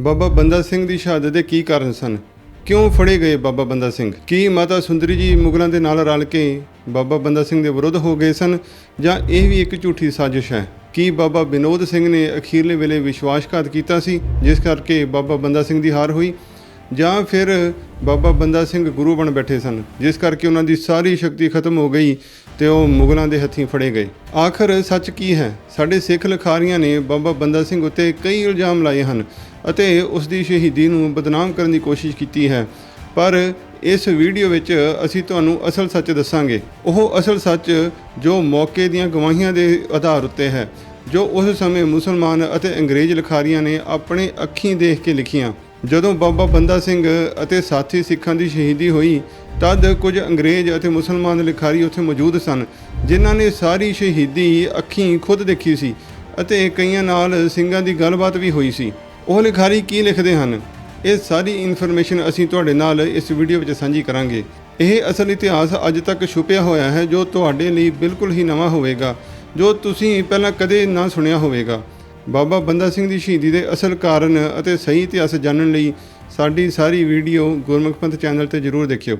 ਬਾਬਾ ਬੰਦਾ ਸਿੰਘ ਦੀ ਸ਼ਹਾਦਤ ਦੇ ਕੀ ਕਾਰਨ ਸਨ? ਕਿਉਂ ਫੜੇ ਗਏ ਬਾਬਾ ਬੰਦਾ ਸਿੰਘ? ਕੀ ਮਾਤਾ ਸੁੰਦਰੀ ਜੀ ਮੁਗਲਾਂ ਦੇ ਨਾਲ ਰਲ ਕੇ ਬਾਬਾ ਬੰਦਾ ਸਿੰਘ ਦੇ ਵਿਰੁੱਧ ਹੋ ਗਏ ਸਨ? ਜਾਂ ਇਹ ਵੀ ਇੱਕ ਝੂਠੀ ਸਾਜ਼ਿਸ਼ ਹੈ? ਕੀ ਬਾਬਾ ਵਿਨੋਦ ਸਿੰਘ ਨੇ ਅਖੀਰਲੇ ਵੇਲੇ ਵਿਸ਼ਵਾਸਘਾਤ ਕੀਤਾ ਸੀ, ਜਿਸ ਕਰਕੇ ਬਾਬਾ ਬੰਦਾ ਸਿੰਘ ਦੀ ਹਾਰ ਹੋਈ? ਜਾਂ ਫਿਰ ਬਾਬਾ ਬੰਦਾ ਸਿੰਘ ਗੁਰੂ ਬਣ ਬੈਠੇ ਸਨ, ਜਿਸ ਕਰਕੇ ਉਹਨਾਂ ਦੀ ਸਾਰੀ ਸ਼ਕਤੀ ਖਤਮ ਹੋ ਗਈ ਤੇ ਉਹ ਮੁਗਲਾਂ ਦੇ ਹੱਥੀਂ ਫੜੇ ਗਏ। ਆਖਰ ਸੱਚ ਕੀ ਹੈ? ਸਾਡੇ ਸਿੱਖ ਲਿਖਾਰੀਆਂ ਨੇ ਬਾਬਾ ਬੰਦਾ ਸਿੰਘ ਉੱਤੇ ਕਈ ਇਲਜ਼ਾਮ ਲਾਏ ਹਨ ਅਤੇ ਉਸ ਦੀ ਸ਼ਹੀਦੀ ਨੂੰ ਬਦਨਾਮ ਕਰਨ ਦੀ ਕੋਸ਼ਿਸ਼ ਕੀਤੀ ਹੈ। ਪਰ ਇਸ ਵੀਡੀਓ ਵਿੱਚ ਅਸੀਂ ਤੁਹਾਨੂੰ ਅਸਲ ਸੱਚ ਦੱਸਾਂਗੇ। ਉਹ ਅਸਲ ਸੱਚ ਜੋ ਮੌਕੇ ਦੀਆਂ ਗਵਾਹੀਆਂ ਦੇ ਆਧਾਰ ਉੱਤੇ ਹੈ, ਜੋ ਉਸ ਸਮੇਂ ਮੁਸਲਮਾਨ ਅਤੇ ਅੰਗਰੇਜ਼ ਲਿਖਾਰੀਆਂ ਨੇ ਆਪਣੇ ਅੱਖੀਂ ਦੇਖ ਕੇ ਲਿਖੀਆਂ। ਜਦੋਂ ਬਾਬਾ ਬੰਦਾ ਸਿੰਘ ਅਤੇ ਸਾਥੀ ਸਿੱਖਾਂ ਦੀ ਸ਼ਹੀਦੀ ਹੋਈ, ਤਦ ਕੁਝ ਅੰਗਰੇਜ਼ ਅਤੇ ਮੁਸਲਮਾਨ ਲਿਖਾਰੀ ਉੱਥੇ ਮੌਜੂਦ ਸਨ, ਜਿਨ੍ਹਾਂ ਨੇ ਸਾਰੀ ਸ਼ਹੀਦੀ ਅੱਖੀਂ ਖੁਦ ਦੇਖੀ ਸੀ ਅਤੇ ਕਈਆਂ ਨਾਲ ਸਿੰਘਾਂ ਦੀ ਗੱਲਬਾਤ ਵੀ ਹੋਈ ਸੀ। ਉਹ ਲਿਖਾਰੀ ਕੀ ਲਿਖਦੇ ਹਨ? ਇਹ ਸਾਰੀ ਇਨਫੋਰਮੇਸ਼ਨ ਅਸੀਂ ਤੁਹਾਡੇ ਨਾਲ ਇਸ ਵੀਡੀਓ ਵਿੱਚ ਸਾਂਝੀ ਕਰਾਂਗੇ। ਇਹ ਅਸਲ ਇਤਿਹਾਸ ਅੱਜ ਤੱਕ ਛੁਪਿਆ ਹੋਇਆ ਹੈ, ਜੋ ਤੁਹਾਡੇ ਲਈ ਬਿਲਕੁਲ ਹੀ ਨਵਾਂ ਹੋਵੇਗਾ, ਜੋ ਤੁਸੀਂ ਪਹਿਲਾਂ ਕਦੇ ਨਾ ਸੁਣਿਆ ਹੋਵੇਗਾ। ਬਾਬਾ ਬੰਦਾ ਸਿੰਘ ਦੀ ਸ਼ਹੀਦੀ ਦੇ ਅਸਲ ਕਾਰਨ ਅਤੇ ਸਹੀ ਇਤਿਹਾਸ ਜਾਣਨ ਲਈ ਸਾਡੀ ਸਾਰੀ ਵੀਡੀਓ ਗੁਰਮੁਖ ਪੰਥ ਚੈਨਲ ਤੇ ਜ਼ਰੂਰ ਦੇਖਿਓ।